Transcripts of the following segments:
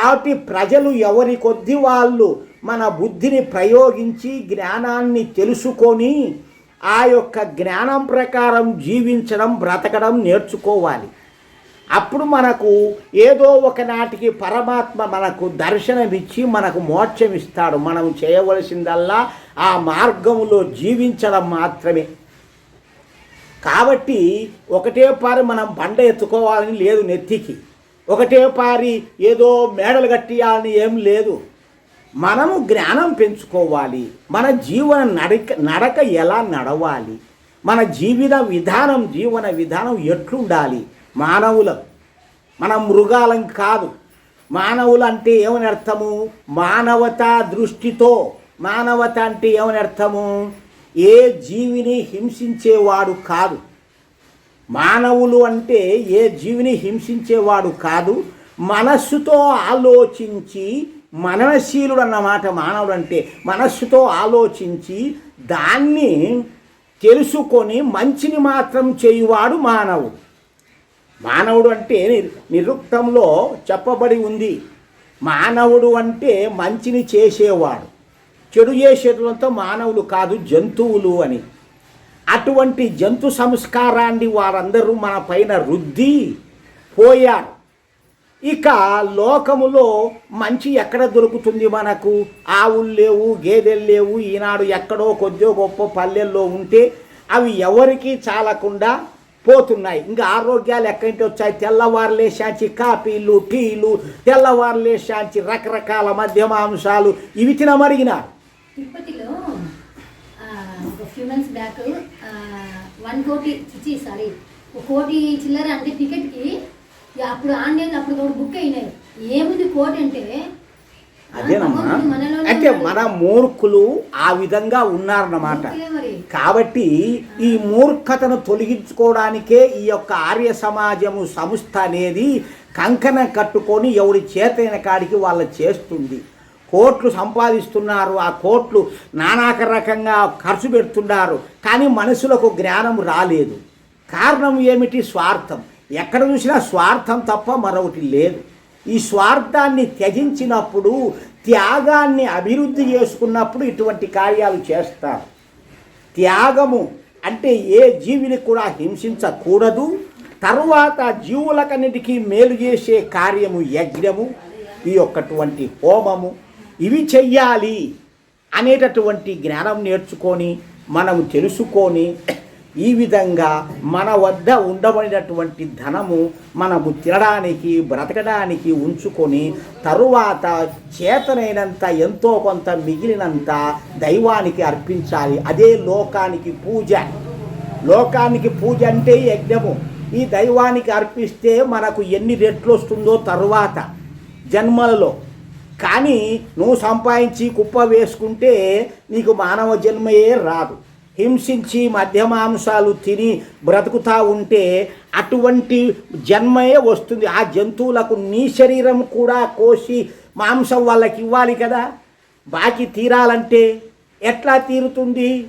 కాబట్టి ప్రజలు ఎవరి కొద్ది వాళ్ళు మన బుద్ధిని ప్రయోగించి జ్ఞానాన్ని తెలుసుకొని ఆ యొక్క జ్ఞానం ప్రకారం జీవించడం బ్రతకడం నేర్చుకోవాలి. అప్పుడు మనకు ఏదో ఒకనాటికి పరమాత్మ మనకు దర్శనమిచ్చి మనకు మోక్షం ఇస్తాడు మనం చేయవలసిందల్లా ఆ మార్గంలో జీవించడం మాత్రమే. కాబట్టి ఒకటే పారి మనం బండ ఎత్తుకోవాలని లేదు నెత్తికి. ఒకటే పారి ఏదో మేడలు కట్టియాలని ఏం లేదు. మనము జ్ఞానం పెంచుకోవాలి. మన జీవన నడక నడక ఎలా నడవాలి? మన జీవిత విధానం జీవన విధానం ఎట్లుండాలి? మానవులం. మనం మృగాలం కాదు. మానవులు అంటే ఏమని అర్థము? మానవతా దృష్టితో. మానవత అంటే ఏమని అర్థము? ఏ జీవిని హింసించేవాడు కాదు. మానవులు అంటే ఏ జీవిని హింసించేవాడు కాదు మనస్సుతో ఆలోచించి మననశీలుడు అన్నమాట మానవుడు అంటే. మనస్సుతో ఆలోచించి దాన్ని తెలుసుకొని మంచిని మాత్రం చేయువాడు మానవుడు. మానవుడు అంటే నిర్- నిరుక్తంలో చెప్పబడి ఉంది. మానవుడు అంటే మంచిని చేసేవాడు. చెడు చేసేటంతో మానవులు కాదు జంతువులు అని. అటువంటి జంతు సంస్కారాన్ని వారందరూ మన పైన రుద్ది పోయారు. ఇక లోకములో మంచి ఎక్కడ దొరుకుతుంది మనకు? ఆవులు లేవు గేదెలు లేవు ఈనాడు ఎక్కడో కొద్దో గొప్ప పల్లెల్లో ఉంటే అవి ఎవరికీ చాలకుండా పోతున్నాయి. ఇంకా ఆరోగ్యాలు ఎక్కడింటి వచ్చాయి? తెల్లవారు లేచాంచి కాఫీలు టీలు తెల్లవారు లేచాంచి రకరకాల మద్యమాంశాలు ఇవి తినమరిగినారు తిరుపతిలో వన్ కోటి చిచ్చి సారీ ఒక కోటి చిల్లర అంటే టికెట్కి అప్పుడు ఆన్లైన్ అప్పుడు కూడా బుక్ అయినాయి. ఏముంది కోటి అంటే? అదేనమ్మా. అంటే. మన మూర్ఖులు ఆ విధంగా ఉన్నారన్నమాట. కాబట్టి ఈ మూర్ఖతను తొలగించుకోవడానికే ఈ యొక్క ఆర్య సమాజము సంస్థ అనేది కంకణం కట్టుకొని ఎవడి చేతైన కాడికి వాళ్ళ చేస్తుంది. కోట్లు సంపాదిస్తున్నారు ఆ కోట్లు నానాక రకంగా ఖర్చు పెడుతున్నారు కానీ మనుషులకు జ్ఞానం రాలేదు. కారణం ఏమిటి? స్వార్థం. ఎక్కడ చూసినా స్వార్థం తప్ప మరొకటి లేదు. ఈ స్వార్థాన్ని త్యజించినప్పుడు త్యాగాన్ని అభివృద్ధి చేసుకున్నప్పుడు ఇటువంటి కార్యాలు చేస్తారు. త్యాగము అంటే ఏ జీవిని కూడా హింసించకూడదు. తరువాత జీవులకన్నిటికీ మేలు చేసే కార్యము యజ్ఞము. ఈ యొక్కటువంటి హోమము. ఇవి చెయ్యాలి అనేటటువంటి జ్ఞానం నేర్చుకొని మనము తెలుసుకొని ఈ విధంగా మన వద్ద ఉండబడినటువంటి ధనము మనము తినడానికి బ్రతకడానికి ఉంచుకొని తరువాత చేతనైనంత ఎంతో కొంత మిగిలినంత దైవానికి అర్పించాలి. అదే లోకానికి పూజ. లోకానికి పూజ అంటే యజ్ఞము. ఈ దైవానికి అర్పిస్తే మనకు ఎన్ని రెట్లు వస్తుందో తరువాత జన్మలలో. కానీ నువ్వు సంపాదించి కుప్ప వేసుకుంటే నీకు మానవ జన్మయే రాదు. హింసించి మధ్యమాంసాలు తిని బ్రతుకుతా ఉంటే అటువంటి జన్మయే వస్తుంది. ఆ జంతువులకు నీ శరీరం కూడా కోసి మాంసం వాళ్ళకి ఇవ్వాలి కదా. బాకీ తీరాలంటే ఎట్లా తీరుతుంది?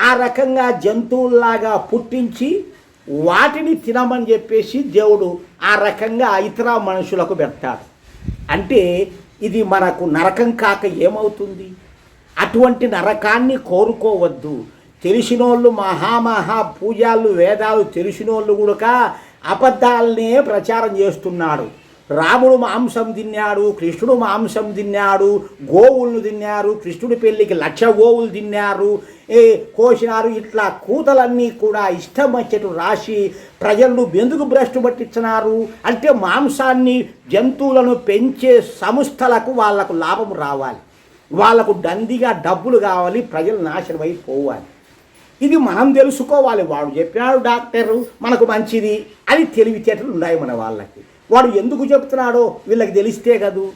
ఆ రకంగా జంతువుల్లాగా పుట్టించి వాటిని తినమని చెప్పేసి దేవుడు ఆ రకంగా ఇతర మనుషులకు పెడతాడు. అంటే ఇది మనకు నరకం కాక ఏమవుతుంది? అటువంటి నరకాన్ని కోరుకోవద్దు. తెలిసినోళ్ళు మహామహా పూజాలు వేదాలు తెలిసినోళ్ళు కూడా అబద్ధాలనే ప్రచారం చేస్తున్నాడు. రాముడు మాంసం తిన్నాడు కృష్ణుడు మాంసం తిన్నాడు గోవులను తిన్నారు కృష్ణుడి పెళ్ళికి లక్ష గోవులు తిన్నారు కోసినారు ఇట్లా కూతలన్నీ కూడా ఇష్టం వచ్చేట్టు రాసి ప్రజలను ఎందుకు భ్రష్టు పట్టించినారు? అంటే మాంసాన్ని జంతువులను పెంచే సంస్థలకు వాళ్ళకు లాభం రావాలి. వాళ్ళకు దండిగా డబ్బులు కావాలి ప్రజలు నాశనం అయిపోవాలి. ఇది మనం తెలుసుకోవాలి. వాడు చెప్పినాడు డాక్టర్ మనకు మంచిది అని తెలివితేటలు ఉన్నాయి మన వాళ్ళకి. వాడు ఎందుకు చెప్తున్నాడో వీళ్ళకి తెలిస్తే కదూ?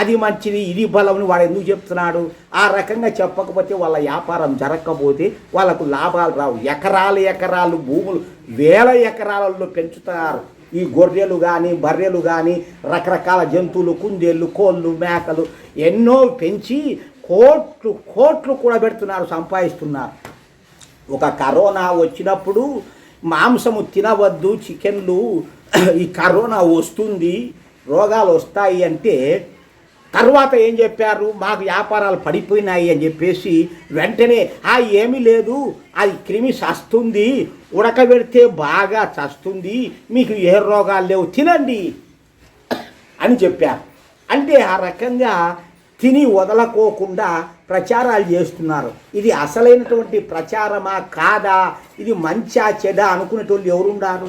అది మంచిది ఇది బలం వాడు ఎందుకు చెప్తున్నాడు? ఆ రకంగా చెప్పకపోతే వాళ్ళ వ్యాపారం జరగకపోతే వాళ్ళకు లాభాలు రావు. ఎకరాలు ఎకరాలు భూములు వేల ఎకరాలలో పెంచుతారు. ఈ గొర్రెలు కానీ బర్రెలు కానీ రకరకాల జంతువులు కుందేళ్ళు కోళ్ళు మేకలు ఎన్నో పెంచి కోట్లు కోట్లు కూడా పెడుతున్నారు సంపాదిస్తున్నారు. ఒక కరోనా వచ్చినప్పుడు మాంసము తినవద్దు చికెన్లు ఈ కరోనా వస్తుంది రోగాలు వస్తాయి అంటే తర్వాత ఏం చెప్పారు? మాకు వ్యాపారాలు పడిపోయినాయి అని చెప్పేసి వెంటనే ఆ ఏమీ లేదు. అది క్రిమి చస్తుంది. ఉడకబెడితే బాగా చస్తుంది. మీకు ఏ రోగాలు లేవు. తినండి. అని చెప్పారు. అంటే ఆ రకంగా తిని వదలకోకుండా ప్రచారాలు చేస్తున్నారు. ఇది అసలైనటువంటి ప్రచారమా కాదా? ఇది మంచా చెడ అనుకునేటోళ్ళు ఎవరున్నారు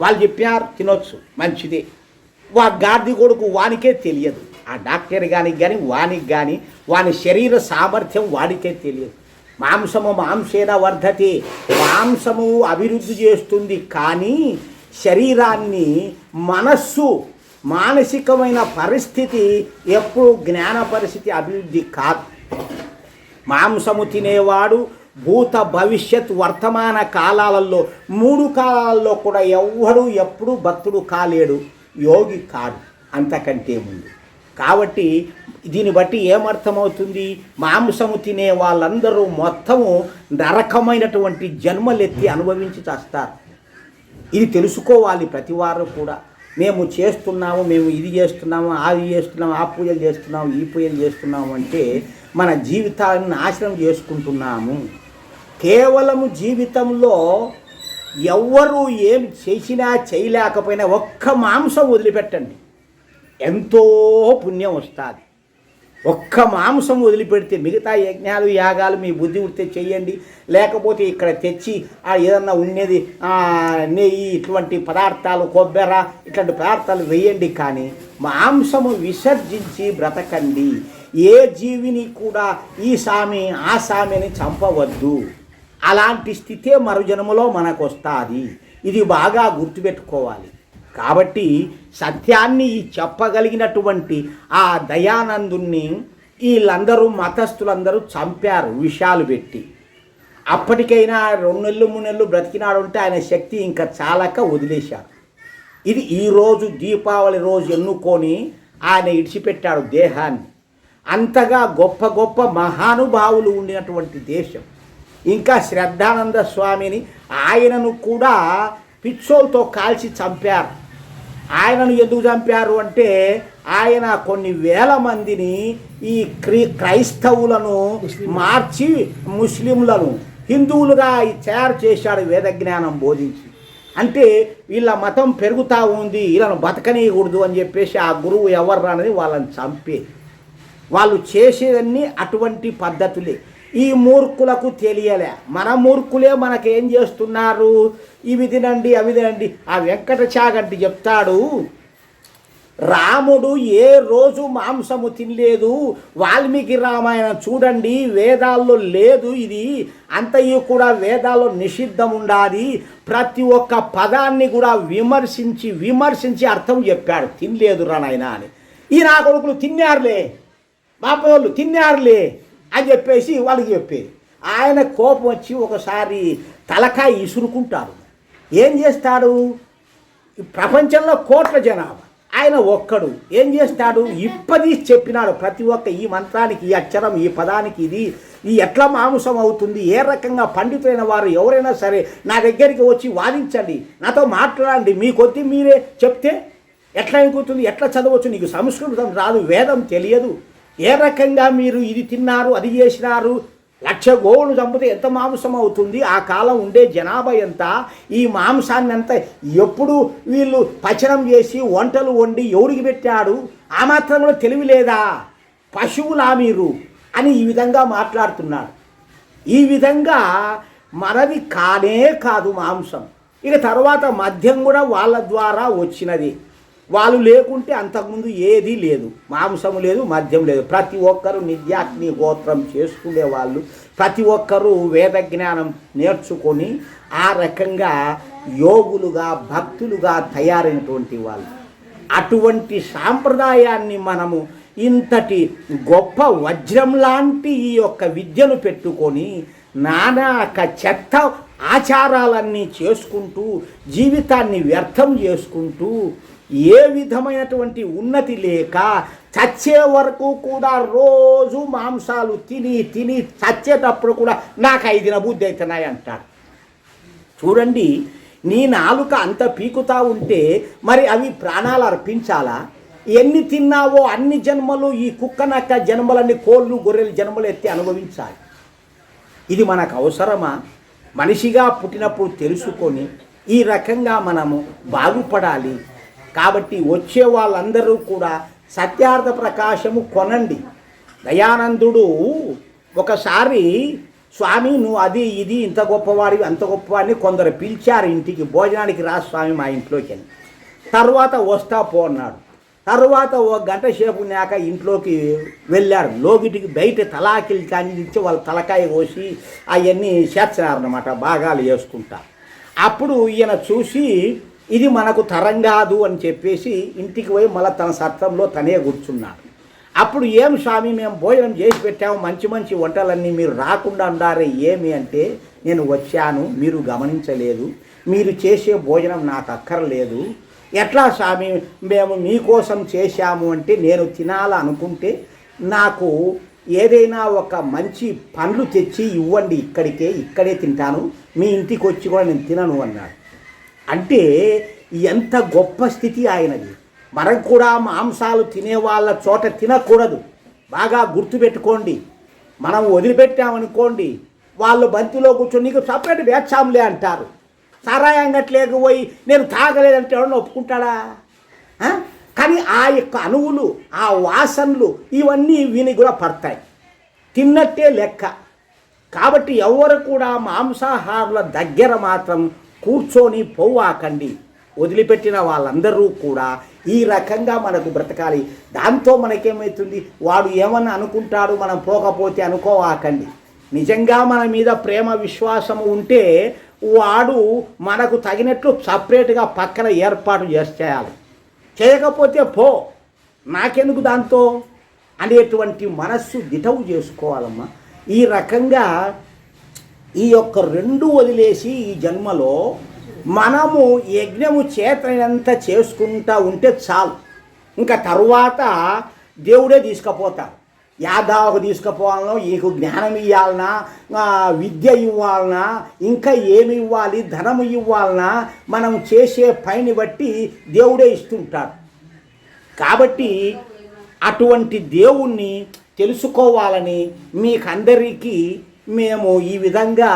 వాళ్ళు చెప్పారు తినొచ్చు. మంచిదే. వా గార్ది కొడుకు వానికే తెలియదు. ఆ డాక్టర్ గానికి కానీ వానికి కానీ వాని శరీర సామర్థ్యం వాడికే తెలియదు. మాంసము మాంసేన వర్ధతి మాంసము అభివృద్ధి చేస్తుంది కానీ శరీరాన్ని మనస్సు మానసికమైన పరిస్థితి ఎప్పుడు జ్ఞాన పరిస్థితి అభివృద్ధి కాదు. మాంసము తినేవాడు భూత భవిష్యత్ వర్తమాన కాలాలలో మూడు కాలాలలో కూడా ఎవ్వడు ఎప్పుడు భక్తుడు కాలేడు యోగి కాడు అంతకంటే ముందు. కాబట్టి దీన్ని బట్టి ఏమర్థమవుతుంది? మాంసము తినే వాళ్ళందరూ మొత్తము నరకమైనటువంటి జన్మలెత్తి అనుభవించి చేస్తారు. ఇది తెలుసుకోవాలి ప్రతి వారు కూడా. మేము చేస్తున్నాము మేము ఇది చేస్తున్నాము అది చేస్తున్నాము ఆ పూజలు చేస్తున్నాము ఈ పూజలు చేస్తున్నాము అంటే మన జీవితాన్ని నాశనం చేసుకుంటున్నాము. కేవలము జీవితంలో ఎవ్వరూ ఏం చేసినా చేయలేకపోయినా ఒక్క మాంసం వదిలిపెట్టండి. ఎంతో పుణ్యం వస్తుంది. ఒక్క మాంసం వదిలిపెడితే మిగతా యజ్ఞాలు యాగాలు మీ బుద్ధి ఉడితే చెయ్యండి. లేకపోతే ఇక్కడ తెచ్చి ఏదన్నా ఉండేది నెయ్యి ఇటువంటి పదార్థాలు కొబ్బెర ఇట్లాంటి పదార్థాలు వేయండి కానీ మాంసము విసర్జించి బ్రతకండి. ఏ జీవిని కూడా ఈ సామి ఆ సామిని చంపవద్దు. అలాంటి స్థితే మరు మనకు వస్తుంది ఇది బాగా గుర్తుపెట్టుకోవాలి. కాబట్టి సత్యాన్ని చెప్పగలిగినటువంటి ఆ దయానందుణ్ణి వీళ్ళందరూ మతస్థులందరూ చంపారు విషాలు పెట్టి. అప్పటికైనా రెండు నెలలు మూడు నెలలు బ్రతికినాడు ఉంటే ఆయన శక్తి ఇంకా చాలక వదిలేశారు. ఇది ఈరోజు దీపావళి రోజు ఎన్నుకొని ఆయన ఇడిచిపెట్టాడు దేహాన్ని. అంతగా గొప్ప గొప్ప మహానుభావులు ఉండినటువంటి దేశం. ఇంకా శ్రద్ధానంద స్వామిని ఆయనను కూడా పిచ్చోలతో కాల్చి చంపారు. ఆయనను ఎందుకు చంపారు అంటే ఆయన కొన్ని వేల మందిని ఈ క్రీ క్రైస్తవులను మార్చి ముస్లింలను హిందువులుగా తయారు చేశాడు వేదజ్ఞానం బోధించి. అంటే వీళ్ళ మతం పెరుగుతూ ఉంది వీళ్ళను బతకనీయకూడదు అని చెప్పేసి ఆ గురువు ఎవరు అనేది వాళ్ళని చంపేది వాళ్ళు చేసేదన్నీ అటువంటి పద్ధతులే. ఈ మూర్ఖులకు తెలియలే. మన మూర్ఖులే మనకేం చేస్తున్నారు? ఇవి తినండి అవి తినండి ఆ వెంకట చాగంటి చెప్తాడు రాముడు ఏ రోజు మాంసము తినలేదు. వాల్మీకి రామాయణం చూడండి వేదాల్లో లేదు ఇది. అంతయు కూడా వేదాల్లో నిషిద్ధం ఉండాలి ప్రతి ఒక్క పదాన్ని కూడా విమర్శించి విమర్శించి అర్థం చెప్పాడు. తినలేదు రా నాయనా అని. ఈ నా కొడుకులు తిన్నారులే. మా వాళ్ళు తిన్నారులే. అని చెప్పేసి వాళ్ళకి చెప్పేది. ఆయన కోపం వచ్చి ఒకసారి తలకాయ ఇసురుకుంటారు. ఏం చేస్తాడు? ప్రపంచంలో కోట్ల జనాభా. ఆయన ఒక్కడు. ఏం చేస్తాడు? ఇప్పది చెప్పినాడు ప్రతి ఒక్క ఈ మంత్రానికి ఈ అక్షరం ఈ పదానికి ఇది ఈ ఎట్లా మాంసం అవుతుంది ఏ రకంగా పండితులైన వారు ఎవరైనా సరే నా దగ్గరికి వచ్చి వాదించండి. నాతో మాట్లాడండి. మీ కొద్ది మీరే చెప్తే ఎట్లా అయిపోతుంది? ఎట్లా చదవచ్చు? నీకు సంస్కృతం రాదు వేదం తెలియదు. ఏ రకంగా మీరు ఇది తిన్నారు అది చేసినారు? లక్ష గోవులు చంపితే ఎంత మాంసం అవుతుంది ఆ కాలం ఉండే జనాభా ఎంత? ఈ మాంసాన్ని అంత ఎప్పుడు వీళ్ళు పచనం చేసి వంటలు వండి ఎవరికి పెట్టాడు? ఆ మాత్రం కూడా తెలివి లేదా? పశువులా మీరు? అని ఈ విధంగా మాట్లాడుతున్నాడు. ఈ విధంగా మనది కానే కాదు మాంసం. ఇక తర్వాత మద్యం కూడా వాళ్ళ ద్వారా వచ్చినది. వాళ్ళు లేకుంటే అంతకుముందు ఏదీ లేదు. మాంసము లేదు మద్యం లేదు. ప్రతి ఒక్కరూ నిత్యాగ్ని గోత్రం చేసుకునే వాళ్ళు. ప్రతి ఒక్కరూ వేద జ్ఞానం నేర్చుకొని ఆ రకంగా యోగులుగా భక్తులుగా తయారైనటువంటి వాళ్ళు. అటువంటి సాంప్రదాయాన్ని మనము ఇంతటి గొప్ప వజ్రం లాంటి ఈ యొక్క విద్యను పెట్టుకొని నానాక చెత్త ఆచారాలన్నీ చేసుకుంటూ జీవితాన్ని వ్యర్థం చేసుకుంటూ ఏ విధమైనటువంటి ఉన్నతి లేక చచ్చే వరకు కూడా రోజు మాంసాలు తిని తిని చచ్చేటప్పుడు కూడా నాకు ఐదిన బుద్ధి అవుతున్నాయి అంటాడు. చూడండి నీ నాలుక అంత పీకుతా ఉంటే మరి అవి ప్రాణాలు అర్పించాలా? ఎన్ని తిన్నావో అన్ని జన్మలు ఈ కుక్క నక్క జన్మలన్నీ కోళ్ళు గొర్రెలు జన్మలు ఎత్తి అనుభవించాలి. ఇది మనకు అవసరమా? మనిషిగా పుట్టినప్పుడు తెలుసుకొని ఈ రకంగా మనము బాగుపడాలి. కాబట్టి వచ్చే వాళ్ళందరూ కూడా సత్యార్థ ప్రకాశము కొనండి. దయానందుడు ఒకసారి స్వామి నువ్వు అది ఇది ఇంత గొప్పవాడివి అంత గొప్పవాడిని కొందరు పిలిచారు ఇంటికి భోజనానికి రా స్వామి మా ఇంట్లోకి అని. తర్వాత వస్తా పో అన్నాడు. తర్వాత ఓ గంట సేపు నాక ఇంట్లోకి వెళ్ళారు. లోగిటికి బయట తలాకిలు కానీ వాళ్ళ తలకాయ కోసి అవన్నీ చేర్చినారనమాట భాగాలు వేసుకుంటా. అప్పుడు ఈయన చూసి ఇది మనకు తరం కాదు అని చెప్పేసి ఇంటికి పోయి మళ్ళీ తన సత్రంలో తనే కూర్చున్నాడు. అప్పుడు ఏం స్వామి మేము భోజనం చేసి పెట్టాము మంచి మంచి వంటలన్నీ మీరు రాకుండా ఉండారే ఏమి అంటే నేను వచ్చాను మీరు గమనించలేదు మీరు చేసే భోజనం నాకు అక్కర్లేదు ఎట్లా స్వామి మేము మీకోసం చేశాము అంటే నేను తినాలనుకుంటే నాకు ఏదైనా ఒక మంచి పండ్లు తెచ్చి ఇవ్వండి ఇక్కడికే ఇక్కడే తింటాను మీ ఇంటికి వచ్చి కూడా నేను తినను అన్నాడు. అంటే ఎంత గొప్ప స్థితి ఆయనది. మనం కూడా మాంసాలు తినే వాళ్ళ చోట తినకూడదు. బాగా గుర్తుపెట్టుకోండి. మనం వదిలిపెట్టామనుకోండి వాళ్ళు బంతిలో కూర్చొని నీకు సపరేట్ వేచ్చాంలే అంటారు. సారాయి అంగట్లేక పోయి నేను తాగలేదంటే ఎవడన్నా ఒప్పుకుంటాడా? కానీ ఆ యొక్క అణువులు ఆ వాసనలు ఇవన్నీ వీని కూడా పడతాయి. తిన్నట్టే లెక్క. కాబట్టి ఎవరు కూడా మాంసాహారుల దగ్గర మాత్రం కూర్చొని పోవాకండి వదిలిపెట్టిన వాళ్ళందరూ కూడా ఈ రకంగా మనకు బ్రతకాలి. దాంతో మనకేమవుతుంది వాడు ఏమన్నా అనుకుంటాడు మనం పోకపోతే అనుకోవాకండి. నిజంగా మన మీద ప్రేమ విశ్వాసము ఉంటే వాడు మనకు తగినట్లు సపరేట్గా పక్కన ఏర్పాటు చేసేయాలి చేయకపోతే పో. నాకెందుకు దాంతో? అనేటువంటి మనస్సు దిటవు చేసుకోవాలమ్మా. ఈ రకంగా ఈ యొక్క రెండు వదిలేసి ఈ జన్మలో మనము యజ్ఞము చేతనంత చేసుకుంటా ఉంటే చాలు. ఇంకా తరువాత దేవుడే తీసుకుపోతాడు. యాదావకు తీసుకుపోవాలనో ఈకు జ్ఞానం ఇవ్వాలనా విద్య ఇవ్వాలనా ఇంకా ఏమి ఇవ్వాలి ధనము ఇవ్వాలనా మనం చేసే పైని బట్టి దేవుడే ఇస్తుంటాడు. కాబట్టి అటువంటి దేవుణ్ణి తెలుసుకోవాలని మీకందరికీ మేము ఈ విధంగా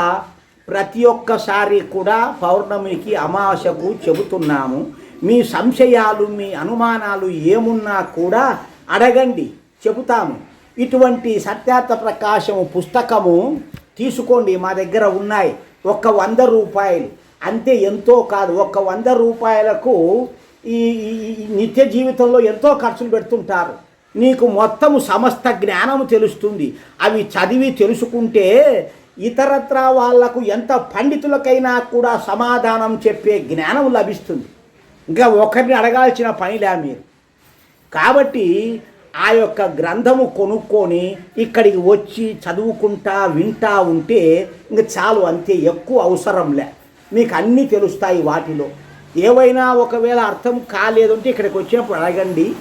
ప్రతి ఒక్కసారి కూడా పౌర్ణమికి అమావాస్యకు చెబుతున్నాము. మీ సంశయాలు మీ అనుమానాలు ఏమున్నా కూడా అడగండి చెబుతాము. ఇటువంటి సత్యార్థ ప్రకాశము పుస్తకము తీసుకోండి మా దగ్గర ఉన్నాయి. ఒక వంద రూపాయలు. అంతే ఎంతో కాదు ఒక వంద రూపాయలకు ఈ ఈ నిత్య జీవితంలో ఎంతో ఖర్చులు పెడుతుంటారు. నీకు మొత్తము సమస్త జ్ఞానము తెలుస్తుంది. అవి చదివి తెలుసుకుంటే ఇతరత్ర వాళ్ళకు ఎంత పండితులకైనా కూడా సమాధానం చెప్పే జ్ఞానం లభిస్తుంది. ఇంకా ఒకరిని అడగాల్సిన పనిలే మీరు. కాబట్టి ఆ యొక్క గ్రంథము కొనుక్కొని ఇక్కడికి వచ్చి చదువుకుంటా వింటా ఉంటే ఇంక చాలు అంతే ఎక్కువ అవసరంలే మీకు అన్నీ తెలుస్తాయి వాటిలో. ఏవైనా ఒకవేళ అర్థం కాలేదంటే ఇక్కడికి వచ్చినప్పుడు అడగండి.